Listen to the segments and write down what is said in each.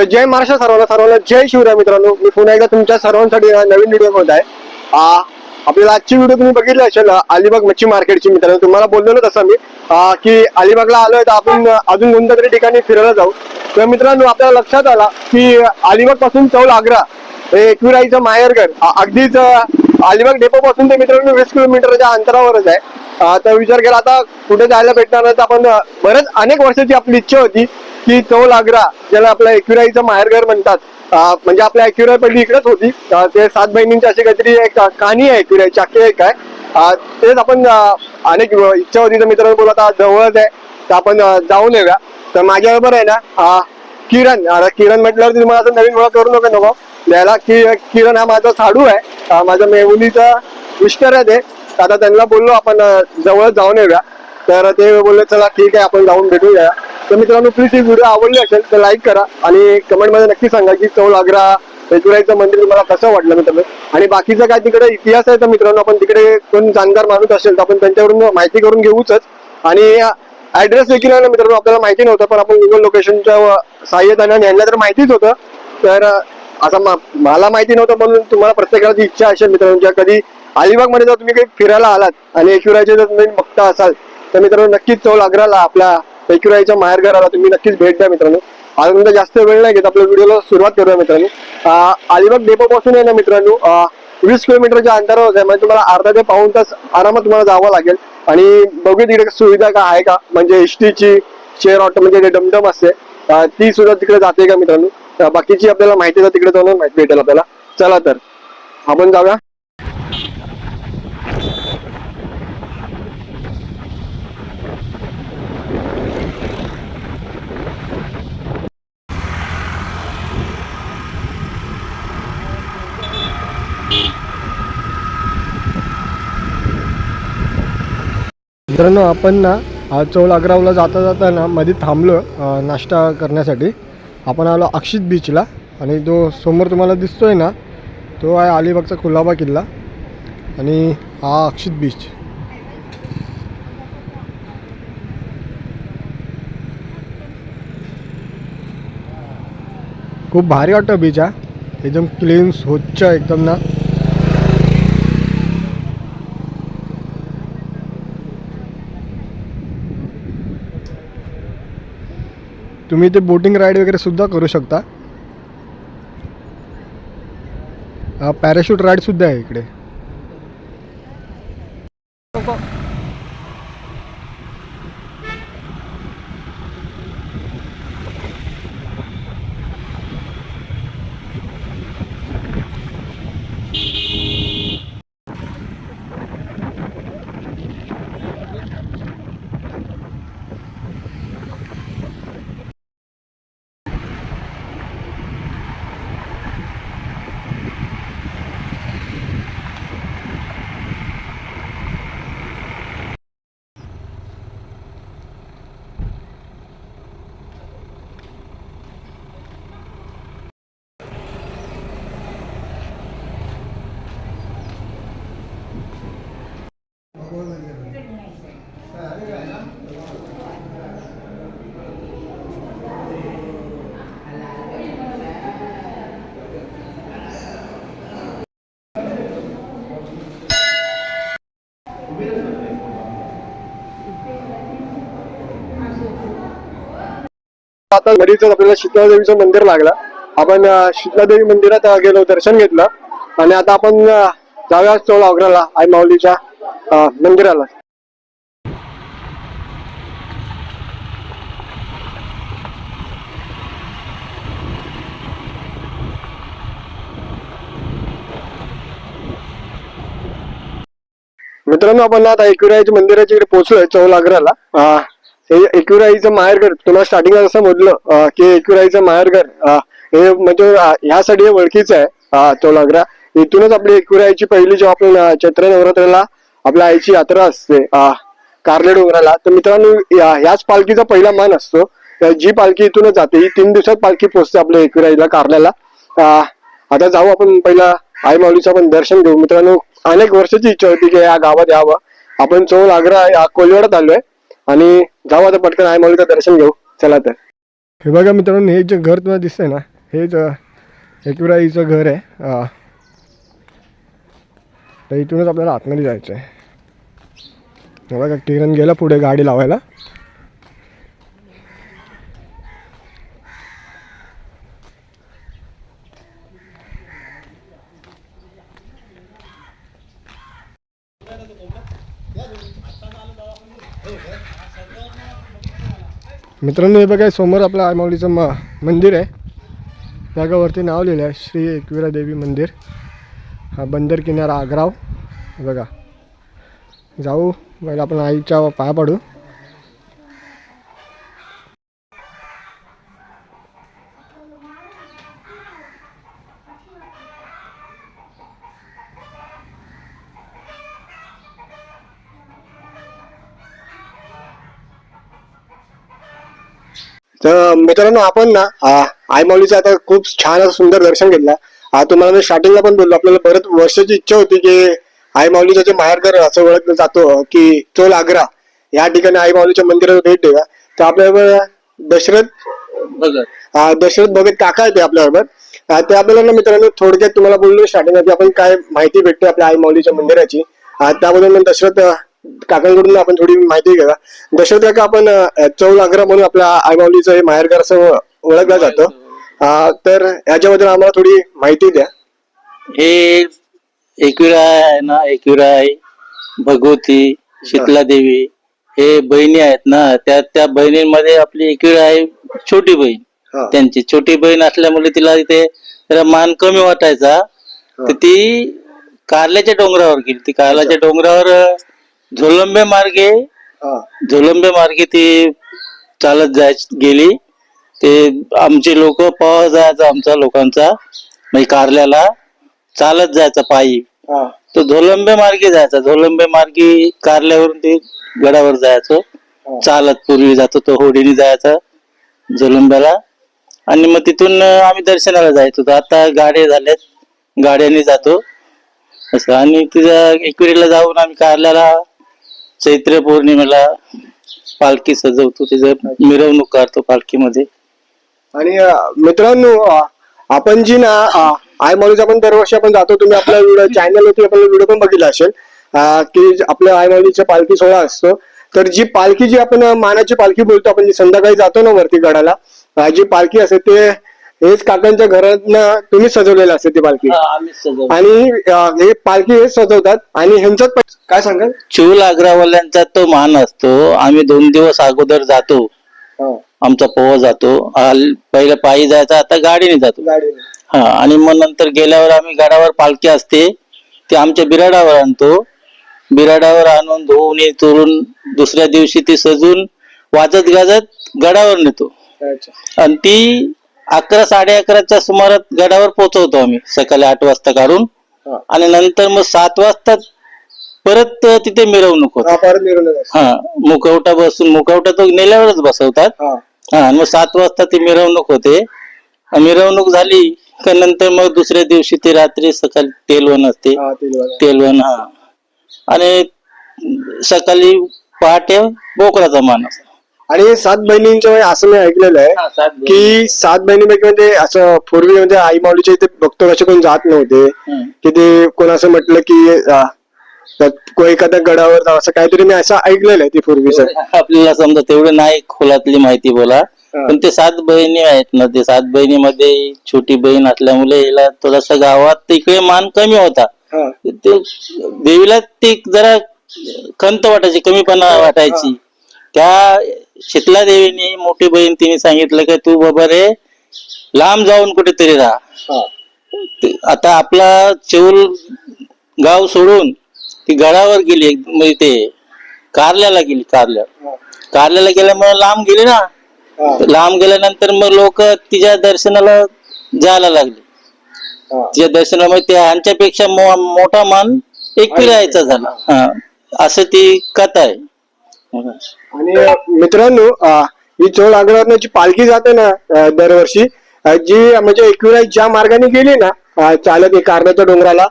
तर जय महाराष्ट्र सर्वांना सर्वांना जय शिवराय मित्रांनो. मी पुन्हा एकदा तुमच्या सर्वांसाठी नवीन व्हिडिओ होत आहे. आपल्याला आजची व्हिडिओ तुम्ही बघितली असेल अलिबाग मच्छी मार्केटची मित्रांनो तुम्हाला बोललेलो तसं मी. की अलिबागला आलोय तर आपण अजून कोणत्या तरी ठिकाणी फिरायला जाऊ. तर मित्रांनो आपल्याला लक्षात आला की अलिबागपासून चौल आग्रा एकविराईचं माहेरघर अगदीच अलिबाग डेपो पासून ते मित्रांनो वीस किलोमीटरच्या अंतरावरच आहे. तर विचार केला आता कुठे जायला भेटणार नाही तर आपण बरेच अनेक वर्षाची आपली इच्छा होती. की चौल आग्रा ज्याला आपलं एकविराईचं माहेरघर म्हणतात. म्हणजे आपल्या एकविराई पहिली इकडेच होती. ते सात बहिणींची अशी काहीतरी एक कहाणी आहे एकविराईची अख्खी एक आहे. तेच आपण अनेक इच्छा होती. तर मित्रांनो बोलत आता जवळच आहे. तर आपण जाऊन येऊया. तर माझ्याबरोबर आहे ना किरण. आता किरण म्हटल्यावर तुम्हाला असं नवीन ओळख करू नका नको. द्यायला की किरण हा माझा साडू आहे. माझा मेहुलीचा मिस्टर आहे ते. आता त्यांना बोललो आपण जवळच जवळ जाऊन येऊया. तर ते बोलले चला ठीक आहे आपण जाऊन भेटूया. तर मित्रांनो प्लीज ही व्हिडिओ आवडली असेल तर लाईक करा आणि कमेंटमध्ये नक्की सांगा की चौल आग्रा एकविराईचं मंदिर तुम्हाला कसं वाटलं मित्रांनो? आणि बाकीचा काय तिकडे इतिहास आहे तर मित्रांनो आपण तिकडे कोण जाणकार माणूस असेल तर आपण त्यांच्याकडून माहिती करून घेऊच आणि ऍड्रेस देखील आहे ना मित्रांनो आपल्याला माहिती नव्हतं पण आपण गुगल लोकेशनच्या सहाय्यताने यांना तर माहितीच होतं. तर असं मा- मला माहिती नव्हतं म्हणून तुम्हाला प्रत्येकाची इच्छा असेल मित्रांनो ज्या कधी अलिबागमध्ये जर तुम्ही काही फिरायला आलात आणि एकविराचे जर तुम्ही बघता असाल तर मित्रांनो नक्कीच चौल आग्राला आपल्या पेक्युराईच्या माहेर घराला तुम्ही नक्कीच भेट द्या मित्रांनो. आता तुमचा जास्त वेळ नाही घेत आपल्या व्हिडिओला सुरुवात करूया मित्रांनो. अलिबाग डेपो पासून आहे ना मित्रांनो वीस किलोमीटरच्या अंतरावर आहे. म्हणजे तुम्हाला अर्धा ते पाऊन तास आरामात तुम्हाला जावं लागेल. आणि बघू तिकडे सुविधा का आहे का. म्हणजे एस टीची शेअर ऑटो म्हणजे जे डमडम असते ती सुद्धा तिकडे जाते का मित्रांनो. बाकीची आपल्याला माहिती तिकडे जाऊन माहिती भेटेल आपल्याला. चला तर आपण जाऊया. मित्रांनो आपण ना आज चौल अग्रावला जाता जाता ना मध्ये थांबलो नाश्ता करण्यासाठी. आपण आलो अक्षित बीचला आणि जो समोर तुम्हाला दिसतोय ना तो आहे अलिबागचा कुलाबा किल्ला आणि हा अक्षित बीच खूप भारी वाटतं बीच हा. एकदम क्लीन स्वच्छ एकदम ना. तुम्ही इथे बोटिंग राईड वगैरे सुद्धा करू शकता. पॅराशूट राईडसुद्धा आहे इकडे. आता घडीच आपल्याला शीतलादेवीचं मंदिर लागला. आपण शीतलादेवी मंदिरात गेलो दर्शन घेतलं. आणि आता आपण जाऊया चौल आग्र्याला आई माऊलीच्या मंदिराला. मित्रांनो आपण आता एकविराईच्या मंदिराच्या इकडे पोहोचलोय चौल आग्र्याला हे एकविराईचं माहेरघर तुम्हाला स्टार्टिंगला जसं म्हटलं की एक्युराईचं माहेरघर हे म्हणजे ह्यासाठी हे ओळखीचं आहे तो चौल इथूनच आपली एकविराईची पहिली जेव्हा आपण चैत्र नवरात्राला आपल्या आईची यात्रा असते कार्ले डोंगराला. तर मित्रांनो ह्याच पालखीचा पहिला मान असतो. जी पालखी इथूनच जाते ही तीन दिवसात पालखी पोहोचते आपल्या एकविराईला कारल्याला. आता जाऊ आपण पहिला आई माऊलीचं आपण दर्शन घेऊ. मित्रांनो अनेक वर्षाची इच्छा होती की या गावात यावं. आपण चौल आग्रा कोलवाड्यात आलोय. आणि जाऊ आता पटकन आई माऊलीचं दर्शन घेऊ. चला तर. हे बघा मित्रांनो हे जे घर तुम्हाला दिसतंय ना हेच एकविराईचं घर आहे. तर इथूनच आपल्याला आतमध्ये जायचं आहे बघा किरण गेला पुढे गाडी लावायला. मित्रांनो हे बघा समोर आपलं आयमावलीचं म मंदिर आहे. जागावरती नाव लिहिलं आहे श्री एकविरा देवी मंदिर. हा बंदर किनारा आग्राव. बघा. जाऊ बघा आपण आईच्या पाया पडू. तर मित्रांनो आपण ना आ, आई माऊलीचं आता खूप छान असं सुंदर दर्शन घेतलं. तुम्हाला मी स्टार्टिंगला पण बोललो आपल्याला बरंच वर्षाची इच्छा होती की आई माऊलीचं जे माहेरघर असं ओळखलं जातो की चोल आग्रा या ठिकाणी आई माऊलीच्या मंदिराला भेट देऊया. तर आपल्याबरोबर दशरथ दशरथ भगत काका आहे ते आपल्याबरोबर. ते आपल्याला ना मित्रांनो थोडक्यात तुम्हाला बोललो स्टार्टिंगला की आपण काय माहिती भेटते आपल्या आई माऊलीच्या मंदिराची त्याबद्दल मग दशरथ काकांकडून आपण थोडी माहिती घ्या दशरथ काका आपण चौल आग्रा म्हणून आपल्या आई माऊलीचं हे माहेरघर असं ओळखलं जातं. तर याच्याबद्दल आम्हाला थोडी माहिती द्या. हे एकविरा आहे ना एकविरा आहे भगवती शीतला देवी हे बहिणी आहेत ना त्या त्या बहिणींमध्ये आपली एकविरा आहे छोटी बहीण. त्यांची छोटी बहीण असल्यामुळे तिला इथे मान कमी वाटायचा. तर ती कारल्याच्या डोंगरावर गेली. ती कारल्याच्या डोंगरावर झोलंबे मार्गे. झोलंबे मार्गे ती चालत जाय गेली. ते आमचे लोक पवा जायचा आमचा लोकांचा म्हणजे कारल्याला. चालत जायचा पायी. तो झोलंबे मार्गे जायचा. झोलंबे मार्गे कारल्यावरून ते गडावर जायचो. चालत पूर्वी जातो तो होडीने जायचा झोलंब्याला. आणि मग तिथून आम्ही दर्शनाला जायचो. आता गाड्या झाल्यात गाड्याने जातो. असं. आणि तिथं एकविरीला जाऊन आम्ही कारल्याला चैत्र पौर्णिमेला पालखी सजवतो त्याचं मिरवणूक काढतो पालखीमध्ये. आणि मित्रांनो आपण जी ना अ, आई माऊलीचा आपण दरवर्षी आपण जातो तुम्ही आपल्या व्हिडिओ चॅनल होती आपण व्हिडिओ पण बघितला असेल की आपल्या आई माऊलीचा पालखी सोहळा असतो तर जी पालखी जी आपण मानाची पालखी बोलतो आपण जी संध्याकाळी जातो ना वरती गडाला जी पालखी असते ते हेच काकांच्या घरात तुम्ही सजवलेलं असते ती पालखी. आम्ही सजवतो. आणि अ, हे पालखी हेच सजवतात आणि ह्यांच्यात पण- काय सांगाल? चिवल आग्रावाल्यांचा तो मान असतो. आम्ही दोन दिवस अगोदर जातो. हा, आमचा पोह जातो. आल- पहिलं पायी जायचा आता गाडीने जातो. हा आणि मग नंतर गेल्यावर आम्ही गडावर पालखी असते. ती आमच्या बिराडावर आणतो. बिराडावर आणून धुवून चोरून दुसऱ्या दिवशी ती सजून वाजत गाजत गडावर नेतो. अच्छा. आणि ती अकरा साडे अकराच्या सुमारात गडावर पोहोचवतो आम्ही. सकाळी आठ वाजता काढून. आणि नंतर मग सात वाजता परत तिथे मिरवणूक होते. हा. हा मुखवटा बसून मुखवटा तो नेल्यावरच बसवतात. हा. मग सात वाजता ती मिरवणूक होते. मिरवणूक झाली का नंतर मग दुसऱ्या दिवशी ती रात्री सकाळी तेलवण असते. तेलवण हा. आणि सकाळी पहाटे बोकडाचा मान असतो. आणि सात बहिणींच्या वेळी असं मी ऐकलेलं आहे की सात बहिणीपैकी म्हणजे असं पूर्वी म्हणजे आई माऊलीच्या इथे भक्त असे कोण जात नव्हते. की ते कोण असं म्हटलं की एखाद्या गडावर असं काहीतरी मी असं ऐकलेलं आहे ती पूर्वीच. आपल्याला समजा तेवढं नाही खोलातली माहिती बोला. पण ते सात बहिणी आहेत ना ते सात बहिणीमध्ये छोटी बहीण असल्यामुळे हिला थोडासा गावात इकडे मान कमी होता. ते देवीला ते जरा खंत वाटायची कमीपणा वाटायची. त्या शीतला देवीने मोठी बहीण तिने सांगितलं की तू बाबा रे लांब जाऊन कुठेतरी राहा. ते- आता आपला चौल गाव सोडून ती गडावर गेली एक- म्हणजे ते कारल्याला गेली कारल्या. कारल्याला गेल्यामुळे लांब गेली ना. लांब गेल्यानंतर मग लोक तिच्या दर्शनाला जायला लागले. तिच्या दर्शनामुळे त्या ह्यांच्यापेक्षा मो- मोठा मान एकविरायचा झाला. हा. असं ती कथा आहे. आणि मित्रांनो ही चोळ आग्रहाची पालखी जाते ना दरवर्षी. जी म्हणजे एकविरा ज्या मार्गाने गेली ना चालत एक कारणाच्या डोंगराला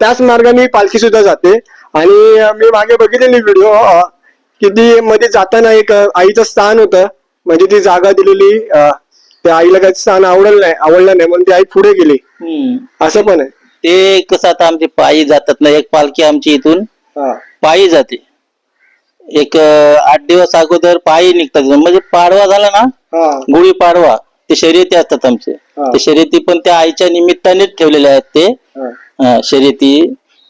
त्याच मार्गाने पालखी सुद्धा जाते. आणि मी मागे बघितलेली व्हिडिओ की ती मध्ये जाताना एक आईचं स्थान होतं. म्हणजे ती जागा दिलेली त्या आईला काही स्थान आवडलं नाही आवडलं नाही म्हणून ती आई पुढे गेली. असं पण आहे. ते कसं आता आमचे पायी जातात ना एक पालखी आमची इथून पायी जाते. एक आठ दिवस अगोदर पायी निघतात. म्हणजे पाडवा झाला ना गुढी पाडवा ते शर्यती असतात आमचे. ते शर्यती पण त्या आईच्या निमित्तानेच ठेवलेले आहेत ते. हा. शर्यती.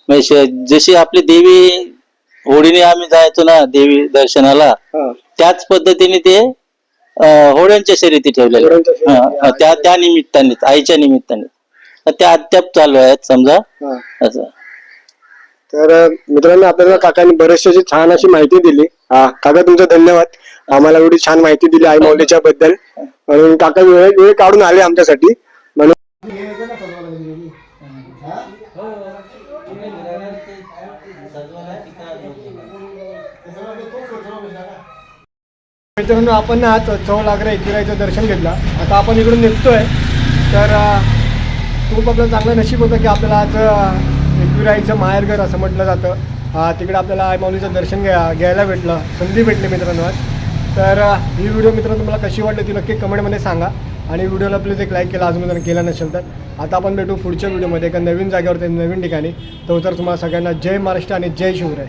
म्हणजे जशी आपली देवी होडीने आम्ही जायचो ना देवी दर्शनाला. त्याच पद्धतीने ते अं, होड्यांच्या शर्यती ठेवलेल्या हा, त्या त्या निमित्तानेच आईच्या निमित्ताने त्या अद्याप चालू आहेत समजा. असं. तर मित्रांनो आपल्याला काकांनी बरेचशी अशी छान अशी माहिती दिली. हा काका तुमचा धन्यवाद. आम्हाला एवढी छान माहिती दिली आई माऊलीच्या बद्दल. म्हणून काका वेळ वेळ काढून आले आमच्यासाठी. म्हणून मित्रांनो आपण आज चौल आग्रा एकविराईचं दर्शन घेतलं. आता आपण इकडून निघतोय. तर खूप आपलं चांगलं नशीब होतं की आपल्याला आज एकविराईचं माहेरघर असं म्हटलं जातं. तिकडे आपल्याला आई माऊलीचं दर्शन घ्या घ्यायला भेटलं संधी भेटली मित्रांनो आज. तर ही व्हिडिओ मित्रांनो तुम्हाला कशी वाटली ती नक्की कमेंटमध्ये सांगा. आणि व्हिडिओला प्लीज एक लाईक केला अजून जर केला नसेल तर. आता आपण भेटू पुढच्या व्हिडिओमध्ये एका नवीन जागेवरती नवीन ठिकाणी. तो तर तुम्हाला सगळ्यांना जय महाराष्ट्र आणि जय शिवराय.